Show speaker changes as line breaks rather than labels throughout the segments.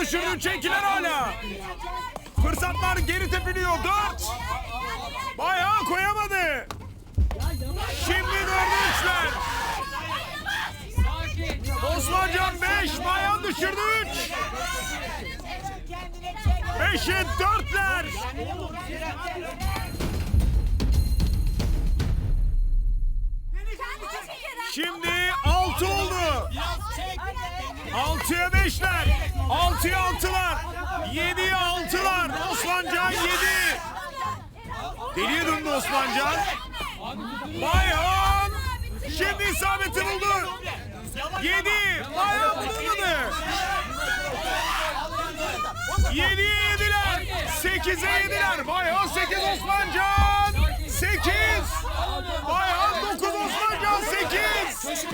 düşürdün? Çekiler hala. Fırsatlar geri tepiniyor. Dört. Bayağı koyamadı. Şimdi dördü üçler. Osmancan beş. Bayağı düşürdü üç. Beşe dörtler. Şimdi altı oldu. Altıya beşler. 6'ya 6'lar. 7'ye 6'lar. Osmancan 7. Deliye döndü Osmancan. Bayhan. Şimdi isabeti buldu. 7. Bayhan bulamadı. 7'ye 7'ler. 8'e 7'ler. Bayhan 8 Osmancan. 8. Bayhan 9 Osmancan 8.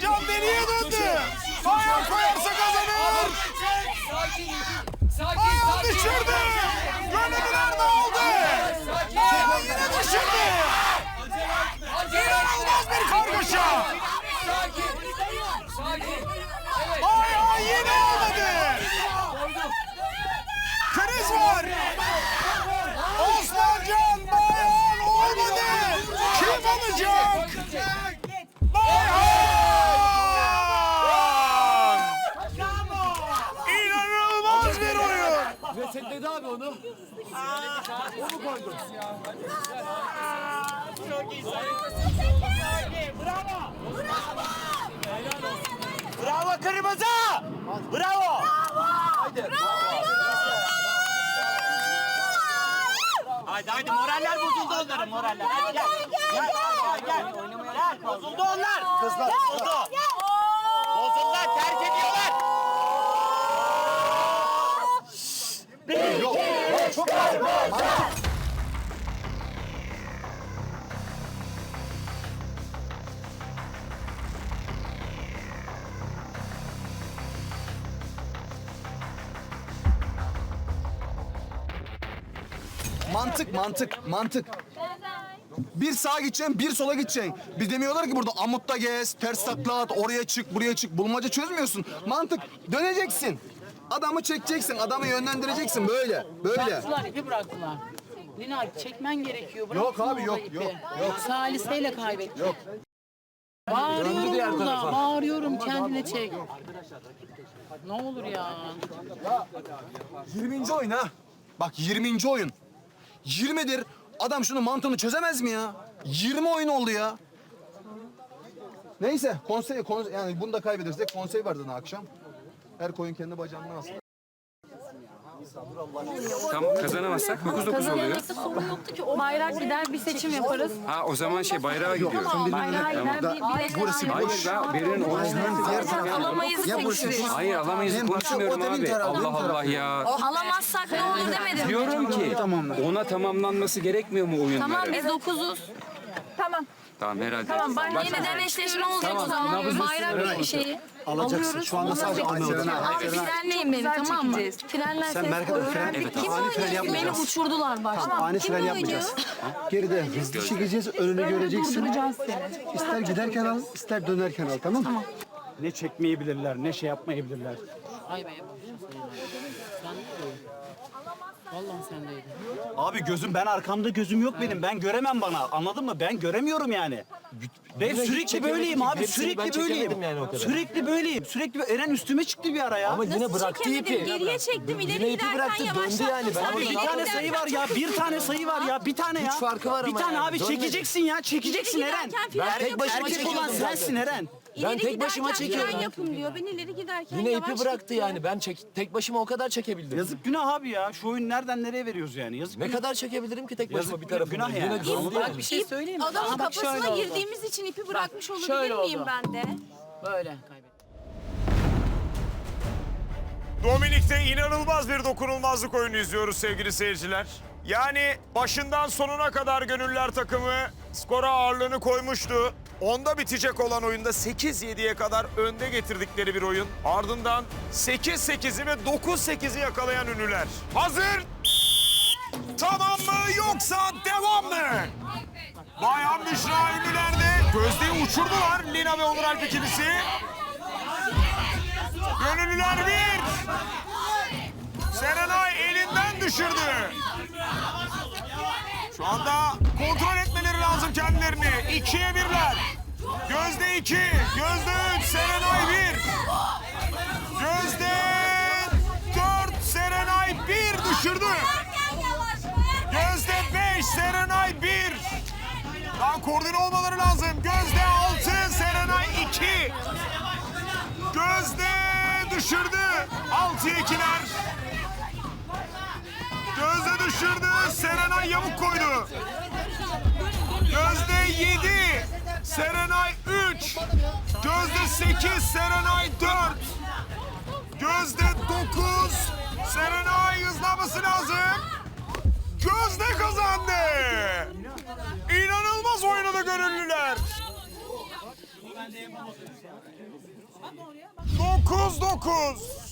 Can deliye döndü. Fire koyarsa kazanır. Sakin. Sakin. Ayağını düşürdü. Gönlümün ardı oldu. Ayağını yine düşürdü. İnanılmaz bir kargaşa. Sakin. Sakin. Evet. Ayağı yine olmadı. Kriz var.
Resetledi abi onu.
Bravo. Kırmızı! Bravo! Haydi. Haydi moraller bozuldu onların moraller. Hadi gel. Gel gel gel. Gel bozuldu onlar. Kızlar bozuldu.
Mantık, mantık, mantık. Bir sağa gideceksin, bir sola gideceksin. Bir demiyorlar ki burada amutta gez, ters takla at, oraya çık, buraya çık. Bulmaca çözmüyorsun. Mantık, döneceksin. Adamı çekeceksin, adamı yönlendireceksin böyle, böyle.
Bıraktılar, ipi bıraktılar. Lina çekmen gerekiyor.
Yok abi, yok, yok, yok.
Saliseyle kaybetti.
Yok.
Bağırıyorum burada, bağırıyorum kendine çek. Ne olur ya.
20. oyun ha. Bak 20. oyun. 20'dir. Adam şunu mantığını çözemez mi ya? 20 oyun oldu ya. Neyse konsey, konsey yani bunu da kaybedersek konsey var zaten akşam. Her koyun kendi bacağından alsın.
Tam kazanamazsak 9-9 oluyor.
sorun yoktu ki. Bayrak gider bir seçim yaparız.
Ha o zaman şey bayrağa gidiyor.
Bayrağa gider bir
Burası
Hayır ben Beri'nin orijinal
diğer taraf.
Alamayız
Ya burası
seçimi.
şu-
Hayır alamayız konuşmuyorum
o demin
abi.
tarafı,
Allah Allah ya.
Alamazsak ne olur demedim.
Diyorum ki ona tamamlanması gerekmiyor mu oyunları?
Tamam biz dokuzuz. Tamam.
Tamam herhalde.
Tamam ben yeniden eşleşme olacak o zaman. Bayrak şeyi.
Alacaksın. Şu anda sadece alıyorsun.
Abi frenleyin beni tamam mı? Frenlerseniz.
Sen Merkez fren,
Kim
ani fren
oynuyor? Beni
yapmayacağız.
uçurdular başta.
Ani
Kim
fren yapmayacağız. Geride hızlı çekeceğiz, önünü göreceksin. İster giderken al, ister dönerken al, tamam mı?
Ne çekmeyebilirler, ne şey yapmayabilirler.
Ay be yapmışsın sen. Sen de koy. Vallahi sendeydi.
Abi gözüm ben arkamda gözüm yok benim. Ben göremem bana. Anladın mı? Ben göremiyorum yani. Ben sürekli böyleyim abi. Sürekli böyleyim. Sürekli böyleyim. Sürekli Eren üstüme çıktı bir ara ya. Ama
Nasıl bıraktı ipi? Geriye çektim ileri giderken yavaşlattım. Sen
bir tane sayı var ya. Bir tane sayı var ya. Bir tane ya. farkı var Bir tane abi çekeceksin ya. Çekeceksin Eren.
fren
Erkek,
yapıyorum.
erkek olan sensin Eren.
Ben tek başıma çekiyorum. Fren yapın diyor. Ben ileri giderken
Yine
yavaş
ipi bıraktı
gitti.
yani. Ben çek, tek başıma o kadar çekebildim.
Yazık günah abi ya. Şu oyun nereden nereye veriyoruz yani? Yazık
Ne
günah.
kadar çekebilirim ki tek başıma
Yazık,
bir tarafını?
günah yani.
Yine oldu
Bak
yani.
bir şey söyleyeyim mi?
Adamın
Aha, bak şöyle
kafasına
oldu.
girdiğimiz için ipi bırakmış olabilir
şöyle
miyim
oldu.
ben de?
Böyle kaybettim.
Dominik'te inanılmaz bir dokunulmazlık oyunu izliyoruz sevgili seyirciler. Yani başından sonuna kadar gönüller takımı skora ağırlığını koymuştu. Onda bitecek olan oyunda 8-7'ye kadar önde getirdikleri bir oyun. Ardından 8-8'i ve 9-8'i yakalayan ünlüler. Hazır! Tamam mı yoksa devam mı? Bayan Büşra ünlülerde Gözde'yi uçurdular Lina ve Onur Alp ikilisi. Gönüllüler bir. Serenay elinden düşürdü. Şu anda lazım kendilerini. İkiye birler. Gözde iki, Gözde üç, Serenay bir. Gözde dört, Serenay bir düşürdü. Gözde beş, Serenay bir. Daha koordine olmaları lazım. Gözde altı, Serenay iki. Gözde düşürdü. Altıya ikiler. Gözde düşürdü. Serenay yamuk koydu. Gözde 7. Serenay 3. Gözde 8. Serenay 4. Gözde 9. Serenay hızlanması lazım. Gözde kazandı. İnanılmaz oynadı gönüllüler. 9-9.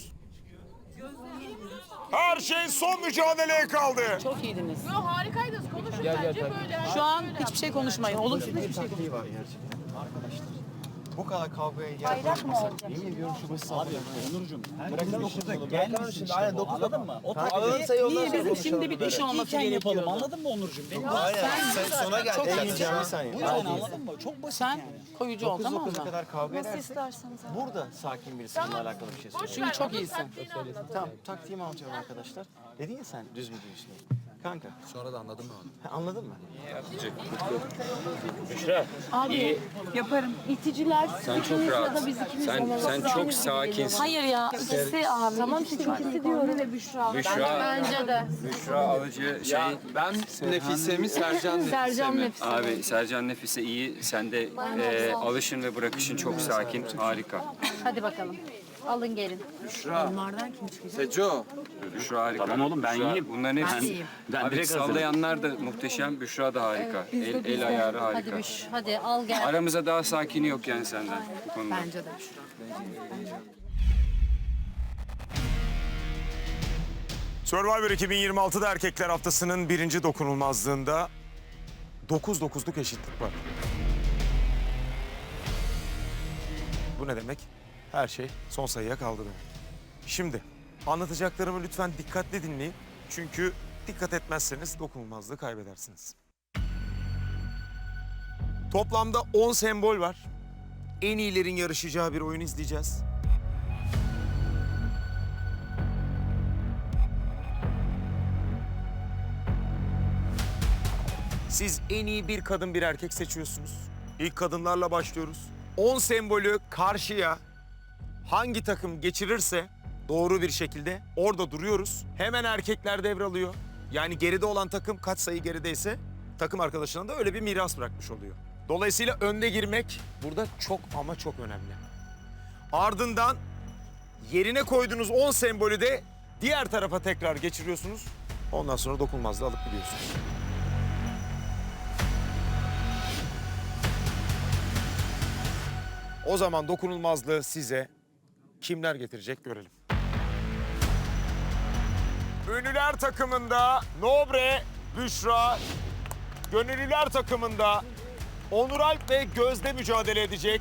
Her şey son mücadeleye kaldı.
Çok iyiydiniz.
Yo, harikaydınız. Konuşun bence böyle.
Şu an hiçbir şey konuşmayın. Olumsuz hiçbir şey
Bu kadar kavgaya yer bırakmasak yemin ediyorum şu basit
Gelmişsin işte bu, anladın mı? O
Alalım sayı ondan
Niye bizim şimdi bir iş olması
yapalım anladın mı Onurcuğum?
Sen sona gel.
Çok
Eğleneceğim
iyi.
bir saniye.
bu yani anladın mı? Çok basit
Sen
yani.
koyucu ol tamam mı?
kadar kavga edersin. Burada sakin birisi bununla alakalı bir şey söylüyor.
Çünkü çok iyisin.
Tamam taktiğimi anlatıyorum arkadaşlar. Dedin ya sen düz bir diyorsun. Kanka. Sonra da anladın mı onu? Anladın mı?
Abi yaparım. İticiler
Sen çok rahat. Sen, sen çok sakinsin.
Hayır ya ikisi abi. Tamam işte ikisi diyorum. ve Büşra.
Büşra,
Bence de.
Büşra Alıcı şey...
Ben Nefise mi Sercan Nefise
Sercan
mi?
Nefise.
Abi Sercan Nefise iyi. Sen de e, alışın ve bırakışın çok sakin. Harika.
Hadi bakalım. Alın gelin.
Seco.
Büşra harika.
Tamam oğlum, ben
Büşra-
iyiyim.
Bunların hepsi.
iyiyim.
Ben
Abi
direkt
sallayanlar da muhteşem. Büşra da harika. el, el ayarı
Hadi
harika.
Büş. Hadi al gel.
Aramızda daha sakini yok yani senden bu konuda.
Bence de.
Survivor 2026'da erkekler haftasının birinci dokunulmazlığında 9-9'luk eşitlik var. Bu ne demek? Her şey son sayıya kaldı demek. Şimdi anlatacaklarımı lütfen dikkatli dinleyin. Çünkü dikkat etmezseniz dokunulmazlığı kaybedersiniz. Toplamda 10 sembol var. En iyilerin yarışacağı bir oyun izleyeceğiz. Siz en iyi bir kadın bir erkek seçiyorsunuz. İlk kadınlarla başlıyoruz. 10 sembolü karşıya hangi takım geçirirse doğru bir şekilde orada duruyoruz. Hemen erkekler devralıyor. Yani geride olan takım kaç sayı gerideyse takım arkadaşına da öyle bir miras bırakmış oluyor. Dolayısıyla önde girmek burada çok ama çok önemli. Ardından yerine koyduğunuz 10 sembolü de diğer tarafa tekrar geçiriyorsunuz. Ondan sonra dokunmazlığı alıp gidiyorsunuz. O zaman dokunulmazlığı size kimler getirecek görelim. Ünlüler takımında Nobre, Büşra, Gönüllüler takımında Onur Alp ve Gözde mücadele edecek.